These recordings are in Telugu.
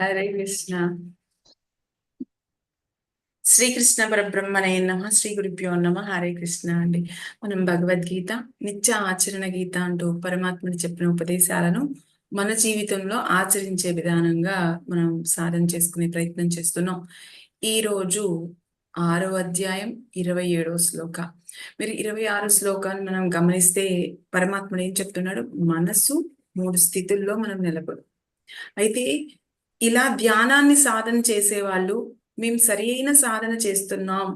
హరే కృష్ణ. శ్రీకృష్ణ పరబ్రహ్మనే నమ. శ్రీ గురుభ్యో నమ. హరే కృష్ణ అండి. మనం భగవద్గీత నిత్య ఆచరణ గీత అంటూ పరమాత్ముడు చెప్పిన ఉపదేశాలను మన జీవితంలో ఆచరించే విధానంగా మనం సాధన చేసుకునే ప్రయత్నం చేస్తున్నాం. ఈ రోజు ఆరో అధ్యాయం ఇరవై ఏడో శ్లోక. మీరు ఇరవై ఆరు శ్లోకాన్ని మనం గమనిస్తే పరమాత్ముడు ఏం చెప్తున్నాడు? మనసు మూడు స్థితుల్లో మనం నిలబడు. అయితే ఇలా ధ్యానాన్ని సాధన చేసేవాళ్ళు మేము సరి అయిన సాధన చేస్తున్నాం.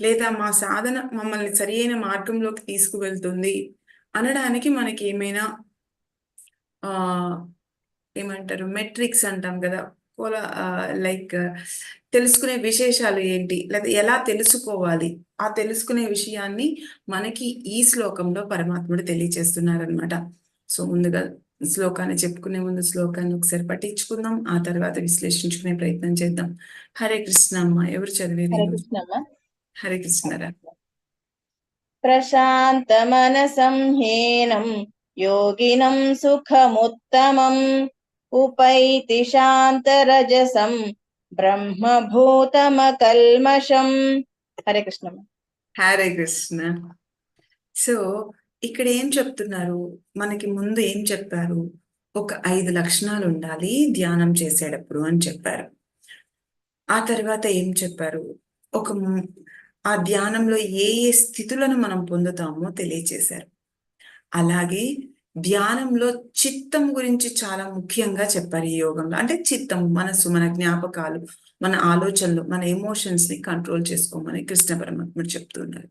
లేదా మా సాధన మమ్మల్ని సరియైన మార్గంలోకి తీసుకువెళ్తుంది అనడానికి మనకి ఏమైనా ఆ ఏమంటారు మెట్రిక్స్ అంటాం కదా. లైక్ తెలుసుకునే విశేషాలు ఏంటి? లేదా ఎలా తెలుసుకోవాలి? ఆ తెలుసుకునే విషయాన్ని మనకి ఈ శ్లోకంలో పరమాత్ముడు తెలియచేస్తున్నారనమాట సో ముందుగా శ్లోకాన్ని చెప్పుకునే ముందు శ్లోకాన్ని ఒకసారి పట్టించుకుందాం. ఆ తర్వాత విశ్లేషించుకునే ప్రయత్నం చేద్దాం. హరే కృష్ణ అమ్మ ఎవరు చదివేది హరే కృష్ణమ్మ హరే కృష్ణరా ప్రశాంత మనసం హేనం యోగినం సుఖముత్తమం ఉపైతి శాంతరజసం బ్రహ్మభూతమకల్మషం. హరే కృష్ణమ్మ హరే కృష్ణ. సో ఇక్కడ ఏం చెప్తున్నారు? మనకి ముందు ఏం చెప్పారు? ఒక ఐదు లక్షణాలు ఉండాలి ధ్యానం చేసేటప్పుడు అని చెప్పారు. ఆ తర్వాత ఏం చెప్పారు? ఒక ఆ ధ్యానంలో ఏ ఏ స్థితులను మనం పొందుతామో తెలియచేశారు. అలాగే ధ్యానంలో చిత్తం గురించి చాలా ముఖ్యంగా చెప్పారు ఈ యోగంలో. అంటే చిత్తం మనసు మన జ్ఞాపకాలు మన ఆలోచనలు మన ఎమోషన్స్ని కంట్రోల్ చేసుకోమని కృష్ణ పరమాత్ముడు చెప్తున్నారు.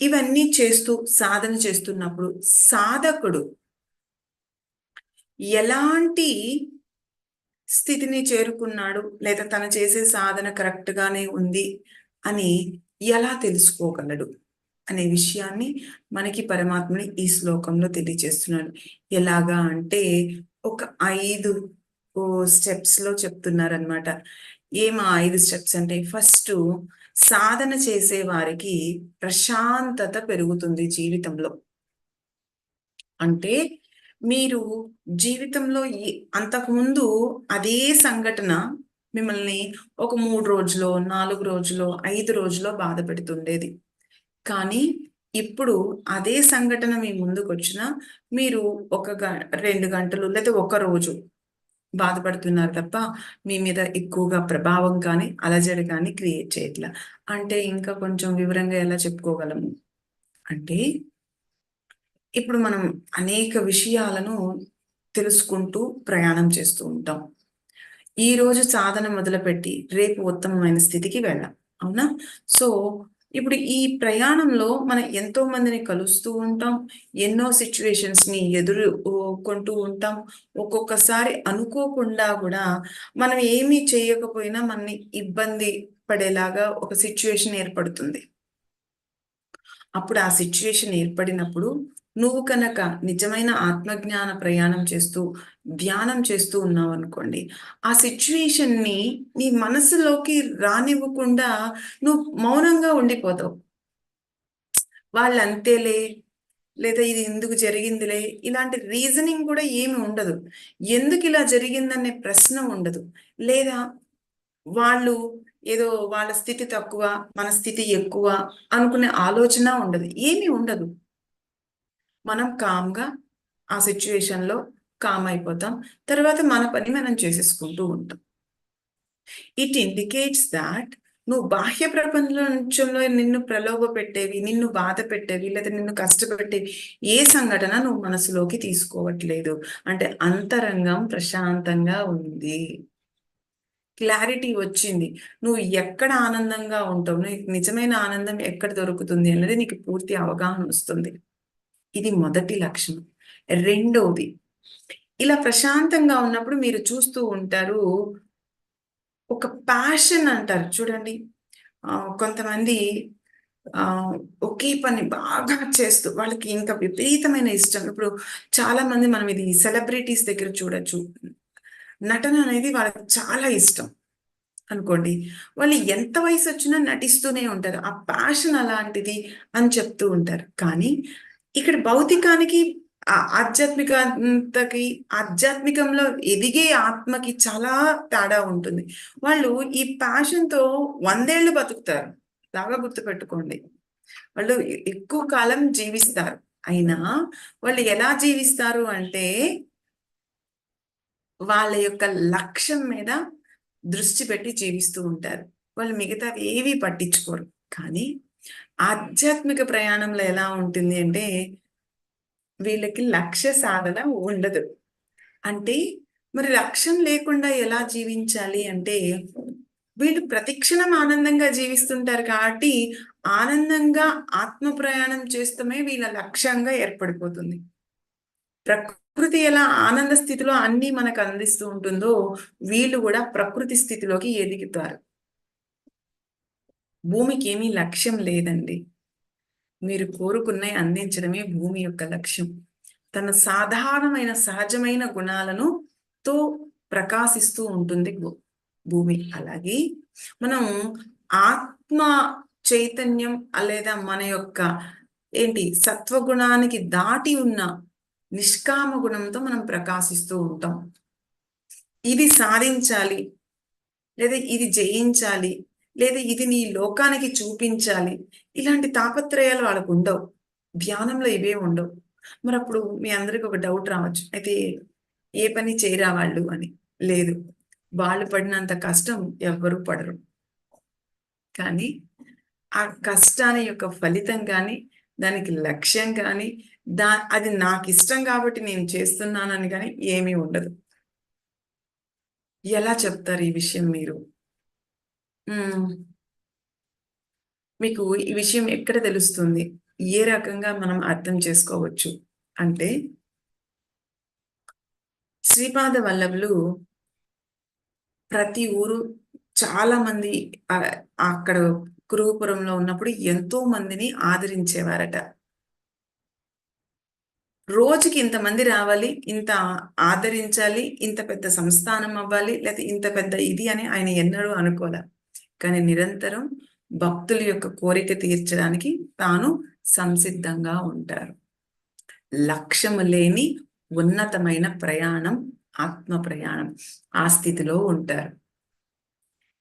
ఇవన్నీ చేస్తూ సాధన చేస్తున్నప్పుడు సాధకుడు ఎలాంటి స్థితిని చేరుకున్నాడు లేదా తను చేసే సాధన కరెక్ట్ గానే ఉంది అని ఎలా తెలుసుకోగలడు అనే విషయాన్ని మనకి పరమాత్మని ఈ శ్లోకంలో తెలియజేస్తున్నాడు. ఎలాగా అంటే ఒక ఐదు స్టెప్స్లో చెప్తున్నారనమాట ఏం ఆ ఐదు స్టెప్స్ అంటే ఫస్ట్ సాధన చేసే వారికి ప్రశాంతత పెరుగుతుంది జీవితంలో. అంటే మీరు జీవితంలో అంతకుముందు అదే సంఘటన మిమ్మల్ని ఒక మూడు రోజులో నాలుగు రోజులో ఐదు రోజులో బాధ పెడుతుండేది. కానీ ఇప్పుడు అదే సంఘటన మీ ముందుకు వచ్చిన మీరు ఒక గ- రెండు గంటలు లేదా ఒక రోజు బాధపడుతున్నారు తప్ప మీ మీద ఎక్కువగా ప్రభావం కానీ అలజడి కానీ క్రియేట్ చేయట్లా. అంటే ఇంకా కొంచెం వివరంగా ఎలా చెప్పుకోగలము? అంటే ఇప్పుడు మనం అనేక విషయాలను తెలుసుకుంటూ ప్రయాణం చేస్తూ ఉంటాం. ఈ రోజు సాధన మొదలుపెట్టి రేపు ఉత్తమమైన స్థితికి వెళ్ళాం. అవునా? సో ఇప్పుడు ఈ ప్రయాణంలో మనం ఎంతో మందిని కలుస్తూ ఉంటాం ఎన్నో సిచ్యువేషన్స్ని ఎదురు కొంటూ ఉంటాం. ఒక్కొక్కసారి అనుకోకుండా కూడా మనం ఏమీ చేయకపోయినా మనని ఇబ్బంది పడేలాగా ఒక సిచ్యువేషన్ ఏర్పడుతుంది. అప్పుడు ఆ సిచ్యువేషన్ ఏర్పడినప్పుడు నువ్వు కనుక నిజమైన ఆత్మజ్ఞాన ప్రయాణం చేస్తూ ధ్యానం చేస్తూ ఉన్నావు అనుకోండి ఆ సిచ్యువేషన్ని నీ మనసులోకి రానివ్వకుండా నువ్వు మౌనంగా ఉండిపోతావు. వాళ్ళు అంతేలే లేదా ఇది ఎందుకు జరిగిందిలే ఇలాంటి రీజనింగ్ కూడా ఏమి ఉండదు. ఎందుకు ఇలా జరిగిందనే ప్రశ్న ఉండదు. లేదా వాళ్ళు ఏదో వాళ్ళ స్థితి తక్కువ మన స్థితి ఎక్కువ అనుకునే ఆలోచన ఉండదు. ఏమీ ఉండదు. మనం కామ్గా ఆ సిచ్యువేషన్లో కామ్ అయిపోతాం. తర్వాత మన పని మనం చేసేసుకుంటూ ఉంటాం. ఇట్ ఇండికేట్స్ దాట్ నువ్వు బాహ్య ప్రపంచంలో నిన్ను ప్రలోభ పెట్టేవి నిన్ను బాధ పెట్టేవి లేదా నిన్ను కష్టపెట్టేవి ఏ సంఘటన నువ్వు మనసులోకి తీసుకోవట్లేదు. అంటే అంతరంగం ప్రశాంతంగా ఉంది. క్లారిటీ వచ్చింది. నువ్వు ఎక్కడ ఆనందంగా ఉంటావు? నీకు నిజమైన ఆనందం ఎక్కడ దొరుకుతుంది అనేది నీకు పూర్తి అవగాహన వస్తుంది. ఇది మొదటి లక్షణం. రెండవది ఇలా ప్రశాంతంగా ఉన్నప్పుడు మీరు చూస్తూ ఉంటారు. ఒక ప్యాషన్ అంటారు చూడండి. ఆ, కొంతమంది ఆ ఒకే పని బాగా చేస్తూ వాళ్ళకి ఇంకా విపరీతమైన ఇష్టం. ఇప్పుడు చాలా మంది మనం ఇది సెలబ్రిటీస్ దగ్గర చూడొచ్చు. నటన అనేది వాళ్ళకి చాలా ఇష్టం అనుకోండి. వాళ్ళు ఎంత వయసు వచ్చినా నటిస్తూనే ఉంటారు. ఆ ప్యాషన్ అలాంటిది అని చెప్తూ ఉంటారు. కానీ ఇక్కడ భౌతికానికి ఆ ఆధ్యాత్మికతకి ఆధ్యాత్మికంలో ఎదిగే ఆత్మకి చాలా తేడా ఉంటుంది. వాళ్ళు ఈ ప్యాషన్తో వందేళ్ళు వందేళ్ళు బతుకుతారు. బాగా గుర్తుపెట్టుకోండి. వాళ్ళు ఎక్కువ కాలం జీవిస్తారు. అయినా వాళ్ళు ఎలా జీవిస్తారు అంటే వాళ్ళ యొక్క లక్ష్యం మీద దృష్టి పెట్టి జీవిస్తూ ఉంటారు. వాళ్ళు మిగతావి ఏవి పట్టించుకోరు. కానీ ఆధ్యాత్మిక ప్రయాణంలో ఎలా ఉంటుంది అంటే వీళ్ళకి లక్ష్య సాధన ఉండదు. అంటే మరి లక్ష్యం లేకుండా ఎలా జీవించాలి అంటే వీళ్ళు ప్రతిక్షణం ఆనందంగా జీవిస్తుంటారు కాబట్టి ఆనందంగా ఆత్మ ప్రయాణం చేస్తమే వీళ్ళ లక్ష్యంగా ఏర్పడిపోతుంది. ప్రకృతి ఎలా ఆనంద స్థితిలో అన్ని మనకు అందిస్తూ ఉంటుందో వీళ్ళు కూడా ప్రకృతి స్థితిలోకి ఎదుగుతారు. భూమికి ఏమీ లక్ష్యం లేదండి. మీరు కోరుకున్నవి అందించడమే భూమి యొక్క లక్ష్యం. తన సాధారణమైన సహజమైన గుణాలను తో ప్రకాశిస్తూ ఉంటుంది భూ- భూమి. అలాగే మనం ఆత్మ చైతన్యం లేదా మన యొక్క ఏంటి సత్వగుణానికి దాటి ఉన్న నిష్కామ గుణంతో మనం ప్రకాశిస్తూ ఉంటాం. ఇది సాధించాలి లేదా ఇది జయించాలి లేదా ఇది నీ లోకానికి చూపించాలి. ఇలాంటి తాపత్రయాలు వాళ్ళకు ఉండవు. ధ్యానంలో ఇవే ఉండవు. మరి అప్పుడు మీ అందరికి ఒక డౌట్ రావచ్చు. అయితే ఏ పని చేయరా వాళ్ళు అని. లేదు. వాళ్ళు పడినంత కష్టం ఎవ్వరూ పడరు. కానీ ఆ కష్టాన్ని యొక్క ఫలితం కానీ దానికి లక్ష్యం కానీ దా అది నాకు ఇష్టం కాబట్టి నేను చేస్తున్నానని కానీ ఏమీ ఉండదు. ఎలా చెప్తారు ఈ విషయం మీరు? మీకు ఈ విషయం ఎక్కడ తెలుస్తుంది? ఏ రకంగా మనం అర్థం చేసుకోవచ్చు? అంటే శ్రీపాద వల్లభులు ప్రతి ఊరు చాలా మంది అక్కడ కురుగుపురంలో ఉన్నప్పుడు ఎంతో మందిని ఆదరించేవారట. రోజుకి ఇంతమంది రావాలి ఇంత ఆదరించాలి ఇంత పెద్ద సంస్థానం అవ్వాలి లేకపోతే ఇంత పెద్ద ఇది అని ఆయన ఎన్నడూ అనుకోలే. కానీ నిరంతరం భక్తుల యొక్క కోరిక తీర్చడానికి తాను సంసిద్ధంగా ఉంటారు. లక్ష్యము లేని ఉన్నతమైన ప్రయాణం ఆత్మ ప్రయాణం ఆ స్థితిలో ఉంటారు.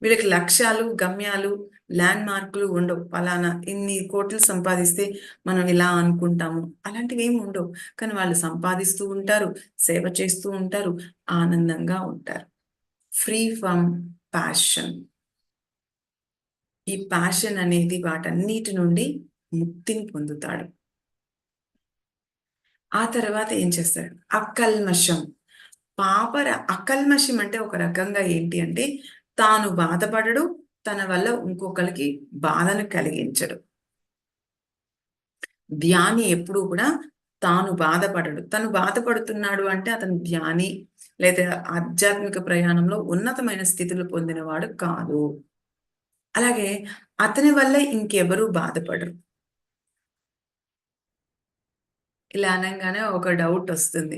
వీళ్ళకి లక్ష్యాలు గమ్యాలు ల్యాండ్ మార్కులు ఉండవు. ఫలానా ఇన్ని కోట్లు సంపాదిస్తే మనం ఇలా అనుకుంటాము. అలాంటివి ఏమి ఉండవు. కానీ వాళ్ళు సంపాదిస్తూ ఉంటారు సేవ చేస్తూ ఉంటారు ఆనందంగా ఉంటారు. ఫ్రీ ఫ్రమ్ ప్యాషన్ ఈ ప్యాషన్ అనేది వాటన్నిటి నుండి ముక్తిని పొందుతాడు. ఆ తర్వాత ఏం చేస్తాడు? అకల్మషం. పాపర అకల్మషం అంటే ఒక రకంగా ఏంటి అంటే తాను బాధపడడు తన వల్ల ఇంకొకరికి బాధను కలిగించడు. ధ్యాని ఎప్పుడూ కూడా తాను బాధపడడు. తను బాధపడుతున్నాడు అంటే అతను ధ్యాని లేదా ఆధ్యాత్మిక ప్రయాణంలో ఉన్నతమైన స్థితులు పొందినవాడు కాదు. అలాగే అతని వల్ల ఇంకెవరూ బాధపడరు. ఇలా అనగానే ఒక డౌట్ వస్తుంది.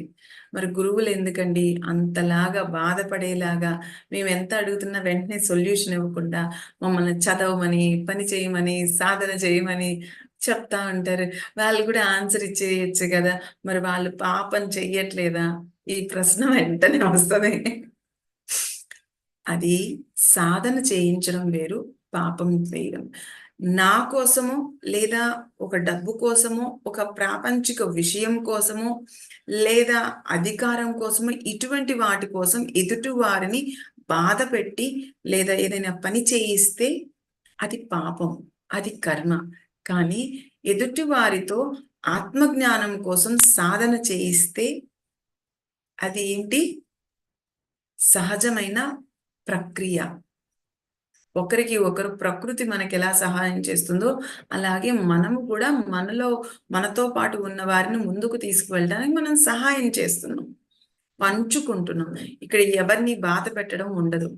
మరి గురువులు ఎందుకండి అంతలాగా బాధపడేలాగా మేము ఎంత అడుగుతున్నా వెంటనే సొల్యూషన్ ఇవ్వకుండా మమ్మల్ని చదవమని పని చేయమని సాధన చేయమని చెప్తా ఉంటారు. వాళ్ళు కూడా ఆన్సర్ ఇచ్చేయచ్చు కదా. మరి వాళ్ళు పాపం చెయ్యట్లేదా? ఈ ప్రశ్న వెంటనే వస్తుంది. అది సాధన చేయించడం వేరు పాపం చేయడం. నా కోసము లేదా ఒక డబ్బు కోసము ఒక ప్రాపంచిక విషయం కోసము లేదా అధికారం కోసము ఇటువంటి వాటి కోసం ఎదుటి వారిని బాధ పెట్టి లేదా ఏదైనా పని చేయిస్తే అది పాపం అది కర్మ. కానీ ఎదుటి వారితో ఆత్మజ్ఞానం కోసం సాధన చేయిస్తే అది ఏంటి? సహజమైన ప్రక్రియ. ఒకరికి ఒకరు ప్రకృతి మనకి ఎలా సహాయం చేస్తుందో అలాగే మనము కూడా మనలో మనతో పాటు ఉన్న వారిని ముందుకు తీసుకువెళ్ళడానికి మనం సహాయం చేస్తున్నాం. పంచుకుంటున్నాం. ఇక్కడ ఎవరిని బాధ పెట్టడం ఉండదు.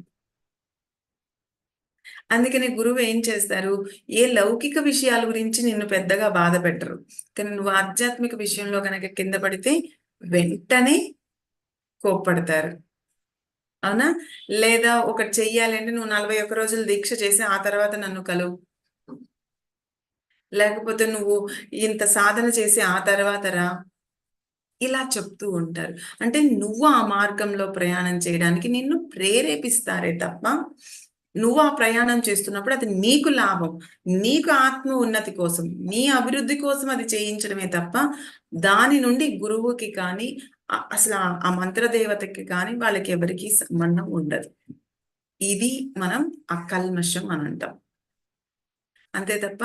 అందుకని గురువు ఏం చేస్తారు? ఏ లౌకిక విషయాల గురించి నిన్ను పెద్దగా బాధ పెట్టరు. కానీ నువ్వు ఆధ్యాత్మిక విషయంలో కనుక కింద పడితే వెంటనే కోప్పడతారు. అవునా? లేదా ఒకటి చెయ్యాలంటే నువ్వు నలభై ఒక్క రోజులు దీక్ష చేసి ఆ తర్వాత నన్ను కలువు. లేకపోతే నువ్వు ఇంత సాధన చేసి ఆ తర్వాత రా. ఇలా చెప్తూ ఉంటారు. అంటే నువ్వు ఆ మార్గంలో ప్రయాణం చేయడానికి నిన్ను ప్రేరేపిస్తారే తప్ప నువ్వు ఆ ప్రయాణం చేస్తున్నప్పుడు అది నీకు లాభం. నీకు ఆత్మ ఉన్నతి కోసం నీ అభివృద్ధి కోసం అది చేయించడమే తప్ప దాని నుండి గురువుకి కానీ అసలు ఆ- మంత్రదేవతకి కానీ వాళ్ళకి ఎవరికి సంబంధం ఉండదు. ఇది మనం అకల్మషం అని అంటాం. అంతే తప్ప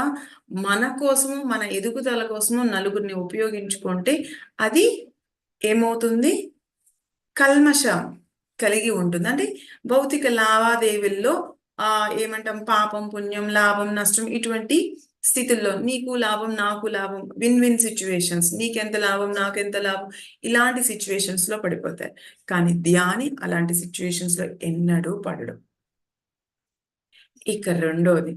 మన కోసము మన ఎదుగుదల కోసము నలుగురిని ఉపయోగించుకుంటే అది ఏమవుతుంది? కల్మషం కలిగి ఉంటుంది. అంటే భౌతిక లావాదేవీల్లో ఆ ఏమంటాం? పాపం పుణ్యం లాభం నష్టం ఇటువంటి స్థితుల్లో నీకు లాభం నాకు లాభం విన్ విన్ సిచ్యువేషన్స్ నీకెంత లాభం నాకెంత లాభం ఇలాంటి సిచ్యువేషన్స్లో పడిపోతాయి. కానీ ధ్యాని అలాంటి సిచ్యువేషన్స్లో ఎన్నడూ పడడు. ఇక రెండోది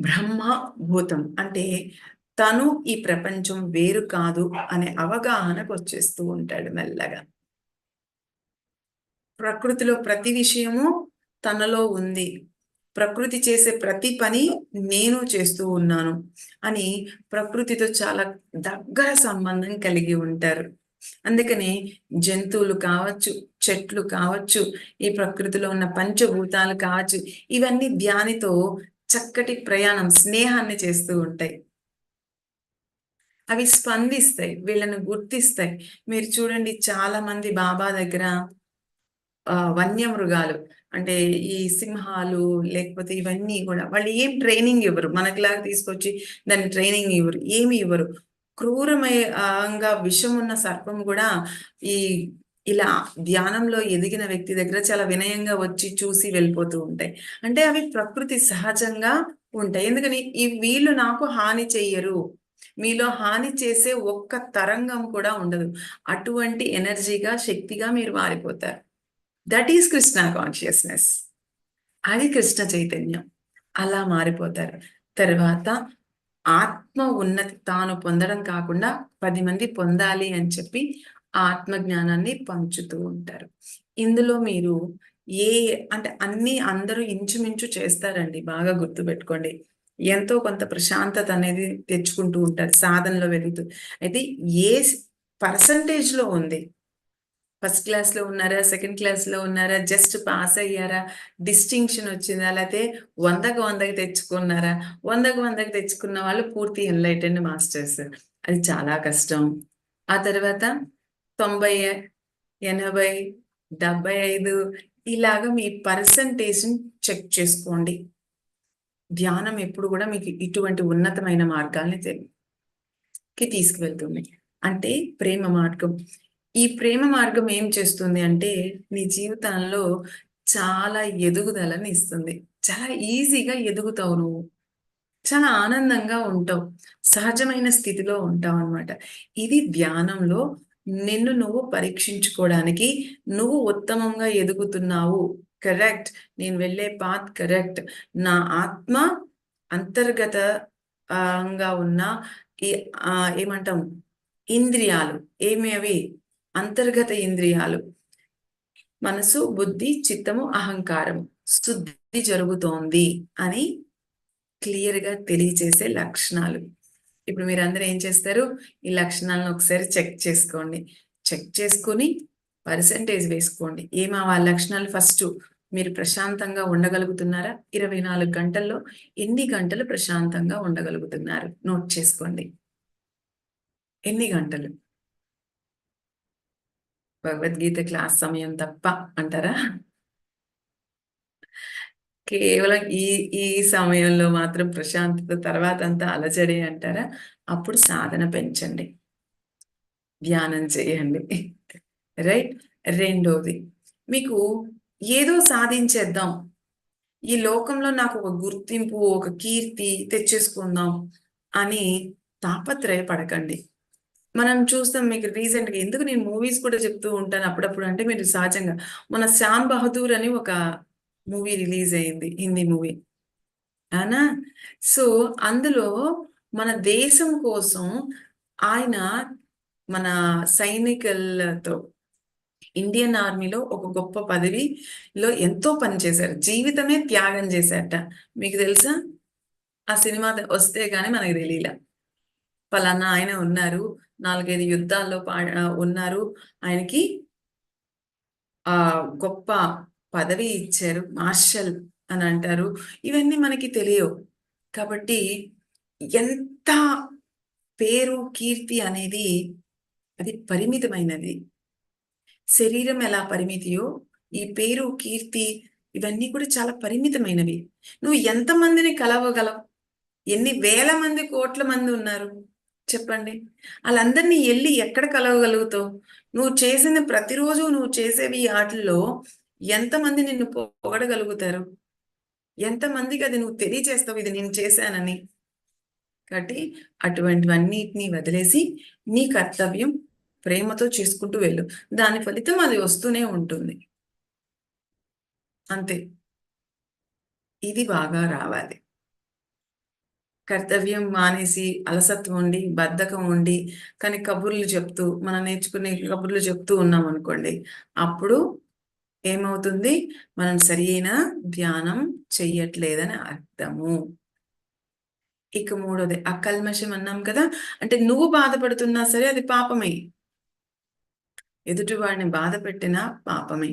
బ్రహ్మభూతం అంటే తను ఈ ప్రపంచం వేరు కాదు అనే అవగాహనకు వచ్చేస్తూ ఉంటాడు మెల్లగా. ప్రకృతిలో ప్రతి విషయము తనలో ఉంది. ప్రకృతి చేసే ప్రతి పని నేను చేస్తూ ఉన్నాను అని ప్రకృతితో చాలా దగ్గర సంబంధం కలిగి ఉంటారు. అందుకని జంతువులు కావచ్చు చెట్లు కావచ్చు ఈ ప్రకృతిలో ఉన్న పంచభూతాలు కావచ్చు ఇవన్నీ ధ్యానితో చక్కటి ప్రయాణం స్నేహాన్ని చేస్తూ ఉంటాయి. అవి స్పందిస్తాయి వీళ్ళని గుర్తిస్తాయి. మీరు చూడండి చాలా మంది బాబా దగ్గర వన్యమృగాలు అంటే ఈ సింహాలు లేకపోతే ఇవన్నీ కూడా వాళ్ళు ఏం ట్రైనింగ్ ఇవ్వరు. మనకిలాగా తీసుకొచ్చి దాన్ని ట్రైనింగ్ ఇవ్వరు. ఏమి ఇవ్వరు. క్రూరమయంగా విషం ఉన్న సర్పం కూడా ఈ ఇలా ధ్యానంలో ఎదిగిన వ్యక్తి దగ్గర చాలా వినయంగా వచ్చి చూసి వెళ్ళిపోతూ ఉంటాయి. అంటే అవి ప్రకృతి సహజంగా ఉంటాయి. ఎందుకని? ఈ వీళ్ళు నాకు హాని చెయ్యరు. మీలో హాని చేసే ఒక్క తరంగం కూడా ఉండదు. అటువంటి ఎనర్జీగా శక్తిగా మీరు మారిపోతారు. దట్ ఈస్ కృష్ణ కాన్షియస్నెస్ అది కృష్ణ చైతన్యం. అలా మారిపోతారు. తర్వాత ఆత్మ ఉన్నతి తాను పొందడం కాకుండా పది మంది పొందాలి అని చెప్పి ఆత్మ జ్ఞానాన్ని పంచుతూ ఉంటారు. ఇందులో మీరు ఏ అంటే అన్ని అందరూ ఇంచుమించు చేస్తారండి. బాగా గుర్తుపెట్టుకోండి. ఎంతో కొంత ప్రశాంతత అనేది తెచ్చుకుంటూ ఉంటారు. సాధనలో వెళుతూ అయితే ఏ పర్సంటేజ్లో ఉంది? ఫస్ట్ క్లాస్లో ఉన్నారా? సెకండ్ క్లాస్లో ఉన్నారా? జస్ట్ పాస్ అయ్యారా? డిస్టింక్షన్ వచ్చిందా? లేకపోతే వందకు వందకి తెచ్చుకున్నారా? వందకు వందకి తెచ్చుకున్న వాళ్ళు పూర్తి ఎన్లైటెండ్ మాస్టర్స్. అది చాలా కష్టం. ఆ తర్వాత తొంభై ఎనభై డెబ్బై ఐదు ఇలాగా మీ పర్సంటేజ్ చెక్ చేసుకోండి. ధ్యానం ఎప్పుడు కూడా మీకు ఇటువంటి ఉన్నతమైన మార్గాల్ని తె- కి తీసుకువెళ్తుంది. అంటే ప్రేమ మార్గం. ఈ ప్రేమ మార్గం ఏం చేస్తుంది అంటే నీ జీవితంలో చాలా ఎదుగుదలని ఇస్తుంది. చాలా ఈజీగా ఎదుగుతావు నువ్వు. చాలా ఆనందంగా ఉంటావు. సహజమైన స్థితిలో ఉంటావు అన్నమాట. ఇది ధ్యానంలో నిన్ను నువ్వు పరీక్షించుకోవడానికి నువ్వు ఉత్తమంగా ఎదుగుతున్నావు. కరెక్ట్. నేను వెళ్ళే పాత్ కరెక్ట్. నా ఆత్మ అంతర్గతంగా ఉన్న ఈ ఏమంటాం? ఇంద్రియాలు. ఏమి అవి అంతర్గత ఇంద్రియాలు. మనసు బుద్ధి చిత్తము అహంకారం. శుద్ధి జరుగుతోంది అని క్లియర్గా తెలియచేసే లక్షణాలు. ఇప్పుడు మీరు అందరూ ఏం చేస్తారు? ఈ లక్షణాలను ఒకసారి చెక్ చేసుకోండి. చెక్ చేసుకొని పర్సంటేజ్ వేసుకోండి. ఏమా ఆ లక్షణాలు ఫస్ట్ మీరు ప్రశాంతంగా ఉండగలుగుతున్నారా? ఇరవై నాలుగు గంటల్లో ఎన్ని గంటలు ప్రశాంతంగా ఉండగలుగుతున్నారు? నోట్ చేసుకోండి. ఎన్ని గంటలు? భగవద్గీత క్లాస్ సమయం తప్ప అంటారా? కేవలం ఈ ఈ సమయంలో మాత్రం ప్రశాంతత తర్వాత అంతా అలజడి అంటారా? అప్పుడు సాధన పెంచండి. ధ్యానం చేయండి. రైట్? రెండోది మీకు ఏదో సాధించేద్దాం. ఈ లోకంలో నాకు ఒక గుర్తింపు ఒక కీర్తి తెచ్చేసుకుందాం అని తాపత్రయపడకండి. మనం చూస్తాం మీకు రీసెంట్గా ఎందుకు నేను మూవీస్ కూడా చెప్తూ ఉంటాను అప్పుడప్పుడు అంటే మీరు సహజంగా. మన శ్యామ్ బహదూర్ అని ఒక మూవీ రిలీజ్ అయింది హిందీ మూవీ అవునా? సో అందులో మన దేశం కోసం ఆయన మన సైనికులతో ఇండియన్ ఆర్మీలో ఒక గొప్ప పదవిలో ఎంతో పనిచేశారు జీవితమే త్యాగం చేశారట. మీకు తెలుసా? ఆ సినిమా వస్తే గానీ మనకు తెలియలే. పలానా ఆయన ఉన్నారు నాలుగైదు యుద్ధాల్లో పా ఉన్నారు. ఆయనకి ఆ గొప్ప పదవి ఇచ్చారు. మార్షల్ అని అంటారు. ఇవన్నీ మనకి తెలియవు. కాబట్టి ఎంత పేరు కీర్తి అనేది అది పరిమితమైనది. శరీరం ఎలా పరిమితియో ఈ పేరు కీర్తి ఇవన్నీ కూడా చాలా పరిమితమైనవి. నువ్వు ఎంతమందిని కలవగలవు? ఎన్ని వేల మంది కోట్ల మంది ఉన్నారు? చెప్పండి. వాళ్ళందరినీ వెళ్ళి ఎక్కడ కలవగలుగుతావు? నువ్వు చేసిన ప్రతిరోజు నువ్వు చేసేవి ఆటల్లో ఎంతమంది నిన్ను పొగడగలుగుతారు? ఎంతమందికి అది నువ్వు తెలియచేస్తావు ఇది నేను చేశానని? కాబట్టి అటువంటివన్నిటిని వదిలేసి నీ కర్తవ్యం ప్రేమతో చేసుకుంటూ వెళ్ళు. దాని ఫలితం అది వస్తూనే ఉంటుంది. అంతే. ఇది బాగా రావాలి. కర్తవ్యం మానేసి అలసత్వం ఉండి బద్ధకం ఉండి కానీ కబుర్లు చెప్తూ మనం నేర్చుకునే కబుర్లు చెప్తూ ఉన్నాం అనుకోండి అప్పుడు ఏమవుతుంది? మనం సరి అయిన ధ్యానం చెయ్యట్లేదని అర్థము. ఇక మూడోది అకల్మషం అన్నాం కదా అంటే నువ్వు బాధపడుతున్నా సరే అది పాపమే. ఎదుటివాడిని బాధ పెట్టినా పాపమే.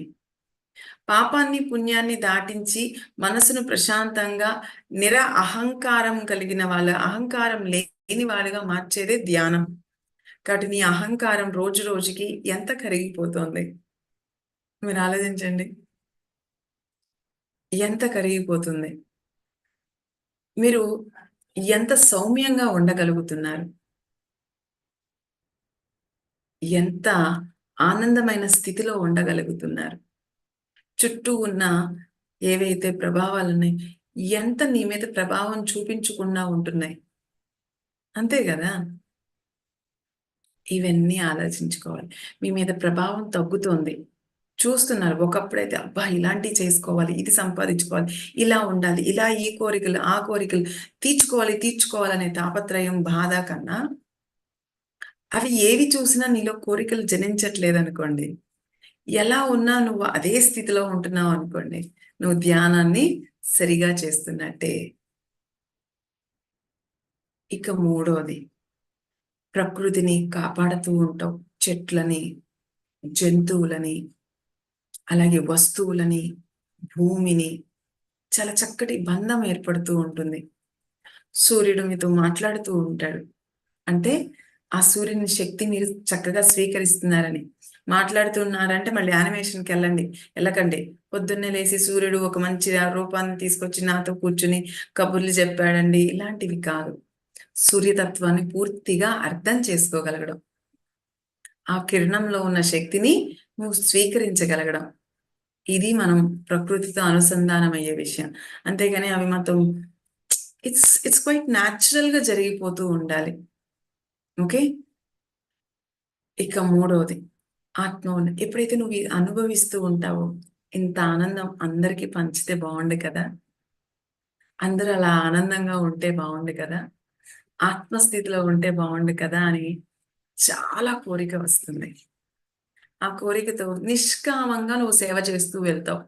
పాపాన్ని పుణ్యాన్ని దాటించి మనసును ప్రశాంతంగా నిర అహంకారం కలిగిన వాళ్ళ అహంకారం లేని వాళ్ళుగా మార్చేదే ధ్యానం. కాబట్టి నీ అహంకారం రోజు రోజుకి ఎంత కరిగిపోతుంది? మీరు ఆలోచించండి. ఎంత కరిగిపోతుంది? మీరు ఎంత సౌమ్యంగా ఉండగలుగుతున్నారు? ఎంత ఆనందమైన స్థితిలో ఉండగలుగుతున్నారు? చుట్టూ ఉన్న ఏవైతే ప్రభావాలు ఉన్నాయి ఎంత నీ మీద ప్రభావం చూపించకుండా ఉంటున్నాయి? అంతే కదా? ఇవన్నీ ఆలోచించుకోవాలి. మీ మీద ప్రభావం తగ్గుతోంది. చూస్తున్నారు. ఒకప్పుడైతే అబ్బా ఇలాంటివి చేసుకోవాలి ఇది సంపాదించుకోవాలి ఇలా ఉండాలి ఇలా ఈ కోరికలు ఆ కోరికలు తీర్చుకోవాలి తీర్చుకోవాలనే తాపత్రయం బాధ కన్నా అవి ఏవి చూసినా నీలో కోరికలు జనించట్లేదు అనుకోండి ఎలా ఉన్నా నువ్వు అదే స్థితిలో ఉంటున్నావు అనుకోండి నువ్వు ధ్యానాన్ని సరిగా చేస్తున్నట్టే. ఇక మూడోది ప్రకృతిని కాపాడుతూ ఉంటావు. చెట్లని జంతువులని అలాగే వస్తువులని భూమిని చాలా చక్కటి బంధం ఏర్పడుతూ ఉంటుంది. సూర్యుడు మీతో మాట్లాడుతూ ఉంటాడు. అంటే ఆ సూర్యుని శక్తి మీరు చక్కగా స్వీకరిస్తున్నారని. మాట్లాడుతున్నారంటే మళ్ళీ యానిమేషన్కి వెళ్ళండి. వెళ్ళకండి. పొద్దున్నే లేచి సూర్యుడు ఒక మంచి రూపాన్ని తీసుకొచ్చి నాతో కూర్చుని కబుర్లు చెప్పాడండి. ఇలాంటివి కాదు. సూర్యతత్వాన్ని పూర్తిగా అర్థం చేసుకోగలగడం. ఆ కిరణంలో ఉన్న శక్తిని నువ్వు స్వీకరించగలగడం. ఇది మనం ప్రకృతితో అనుసంధానం అయ్యే విషయం. అంతేగాని అవి మొత్తం ఇట్స్ ఇట్స్ క్వైట్ న్యాచురల్గా జరిగిపోతూ ఉండాలి. ఓకే? ఇక మూడవది ఆత్మ ఎప్పుడైతే నువ్వు అనుభవిస్తూ ఉంటావో ఇంత ఆనందం అందరికీ పంచితే బాగుండు కదా? అందరూ అలా ఆనందంగా ఉంటే బాగుండు కదా? ఆత్మస్థితిలో ఉంటే బాగుండు కదా? అని చాలా కోరిక వస్తుంది. ఆ కోరికతో నిష్కామంగా నువ్వు సేవ చేస్తూ వెళ్తావు.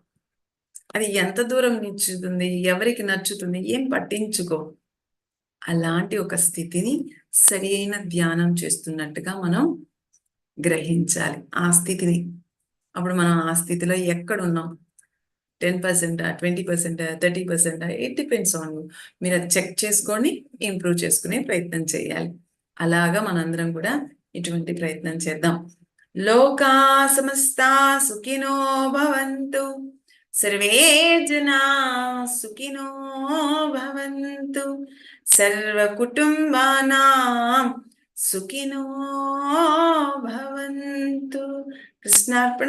అది ఎంత దూరం నచ్చుతుంది ఎవరికి నచ్చుతుంది ఏం పట్టించుకో అలాంటి ఒక స్థితిని సరి అయిన ధ్యానం చేస్తున్నట్టుగా మనం గ్రహించాలి. ఆ స్థితిని. అప్పుడు మనం ఆ స్థితిలో ఎక్కడ ఉన్నాం ten percent twenty percent thirty percent? It depends on you. మీరు అది చెక్ చేసుకొని ఇంప్రూవ్ చేసుకునే ప్రయత్నం చేయాలి. అలాగా మనందరం కూడా ఇటువంటి ప్రయత్నం చేద్దాం. లోకా సమస్తా సుఖినో భవంతు. సర్వే జనా సుఖినో భవంతు. సర్వ కుటుంబానాం సుఖినో భవంతు కృష్ణార్పణ